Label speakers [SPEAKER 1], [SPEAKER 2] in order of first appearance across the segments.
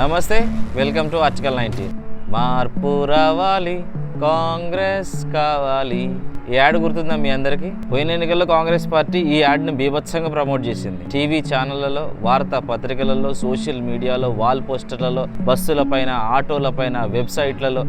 [SPEAKER 1] నమస్తే welcome to అచ్కల్ nineteen మార్పు రావాలి కాంగ్రెస్ కావాలి. ఈ యాడ్ గుర్తుందా మీ అందరికీ? పోయిన ఎన్నికల్లో కాంగ్రెస్ పార్టీ ఈ యాడ్ను బీభత్సంగా ప్రమోట్ చేసింది. టీవీ ఛానళ్ళలో వార్తా పత్రికలలో సోషల్ మీడియాలో వాల్ పోస్టర్లలో బస్సులపైన ఆటోలపైన వెబ్సైట్లలో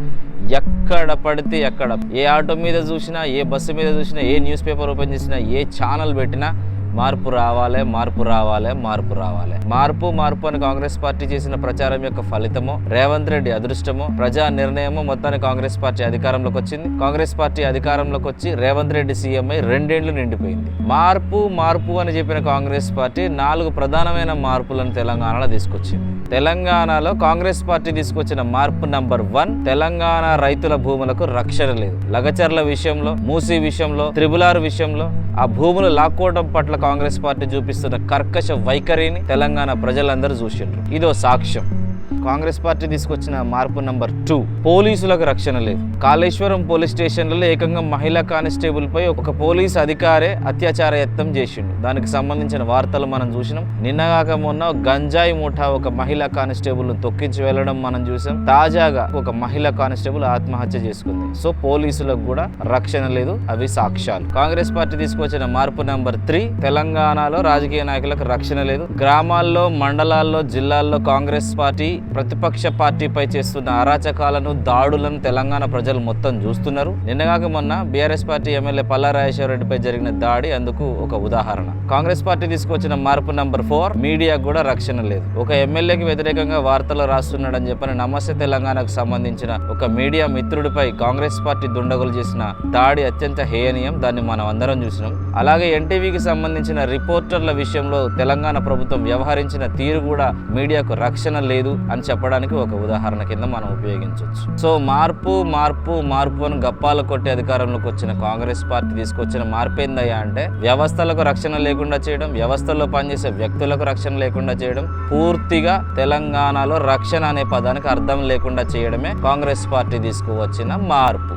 [SPEAKER 1] ఎక్కడ పడితే ఎక్కడ ఏ ఆటో మీద చూసినా ఏ బస్సు మీద చూసినా ఏ న్యూస్ పేపర్ ఓపెన్ చేసినా ఏ ఛానల్ పెట్టినా మార్పు రావాలే మార్పు రావాలే మార్పు రావాలే. మార్పు మార్పు అని కాంగ్రెస్ పార్టీ చేసిన ప్రచారం యొక్క ఫలితము రేవంత్ రెడ్డి అదృష్టము ప్రజా నిర్ణయము మొత్తాన్ని కాంగ్రెస్ పార్టీ అధికారంలోకి వచ్చింది. కాంగ్రెస్ పార్టీ అధికారంలోకి వచ్చి రేవంత్ రెడ్డి సీఎం అయి రెండేళ్ళు నిండిపోయింది. మార్పు మార్పు అని చెప్పిన కాంగ్రెస్ పార్టీ నాలుగు ప్రధానమైన మార్పులను తెలంగాణలో తీసుకొచ్చింది. తెలంగాణలో కాంగ్రెస్ పార్టీ తీసుకొచ్చిన మార్పు నంబర్ వన్ తెలంగాణ రైతుల భూములకు రక్షణ లేదు. లగచర్ల విషయంలో మూసీ విషయంలో త్రిబులార్ విషయంలో ఆ భూములు లాక్కోవడం పట్ల కాంగ్రెస్ పార్టీ చూపిస్తున్న కర్కశ వైఖరిని తెలంగాణ ప్రజలందరూ చూసిండ్రు. ఇదో సాక్ష్యం. కాంగ్రెస్ పార్టీ తీసుకొచ్చిన మార్పు నంబర్ టూ. పోలీసులకు రక్షణ లేదు. కాళేశ్వరం పోలీస్ స్టేషన్లలో ఏకంగా మహిళా కానిస్టేబుల్ పై ఒక పోలీస్ అధికారే అత్యాచార యత్నం చేసిండు. దానికి సంబంధించిన వార్తలు మనం చూసినాం. నిన్నగాక మొన్న గంజాయి ముఠా ఒక మహిళా కానిస్టేబుల్ను తొక్కించి వెళ్ళడం మనం చూసాం. తాజాగా ఒక మహిళా కానిస్టేబుల్ ఆత్మహత్య చేసుకుంది. సో పోలీసులకు కూడా రక్షణ లేదు. అవి సాక్ష్యాలు. కాంగ్రెస్ పార్టీ తీసుకొచ్చిన మార్పు నంబర్ త్రీ తెలంగాణలో రాజకీయ నాయకులకు రక్షణ లేదు. గ్రామాల్లో మండలాల్లో జిల్లాల్లో కాంగ్రెస్ పార్టీ ప్రతిపక్ష పార్టీపై చేస్తున్న అరాచకాలను దాడులను తెలంగాణ ప్రజలు మొత్తం చూస్తున్నారు. నిన్నగాక మొన్న బీఆర్ఎస్ పార్టీ ఎమ్మెల్యే పల్లారాజేశ్వర రెడ్డిపై జరిగిన దాడి అందుకు ఒక ఉదాహరణ. కాంగ్రెస్ పార్టీ తీసుకొచ్చిన మార్పు నంబర్ ఫోర్ మీడియాకు కూడా రక్షణ లేదు. ఒక ఎమ్మెల్యేకి వ్యతిరేకంగా వార్తలు రాస్తున్నాడని చెప్పని నమస్తే తెలంగాణకు సంబంధించిన ఒక మీడియా మిత్రుడిపై కాంగ్రెస్ పార్టీ దుండగులు చేసిన దాడి అత్యంత హేయనీయం. దాన్ని మనం అందరం చూసినాం. అలాగే ఎన్టీవీకి సంబంధించిన రిపోర్టర్ల విషయంలో తెలంగాణ ప్రభుత్వం వ్యవహరించిన తీరు కూడా మీడియాకు రక్షణ లేదు. అని చెప్పడానికి ఒక ఉదాహరణ కింద మనం ఉపయోగించవచ్చు సో మార్పు మార్పు మార్పు అని గప్పాలు కొట్టి అధికారంలోకి వచ్చిన కాంగ్రెస్ పార్టీ తీసుకొచ్చిన మార్పు ఏందయ్యా అంటే వ్యవస్థలకు రక్షణ లేకుండా చేయడం వ్యవస్థల్లో పనిచేసే వ్యక్తులకు రక్షణ లేకుండా చేయడం పూర్తిగా తెలంగాణలో రక్షణ అనే పదానికి అర్థం లేకుండా చేయడమే కాంగ్రెస్ పార్టీ తీసుకువచ్చిన మార్పు.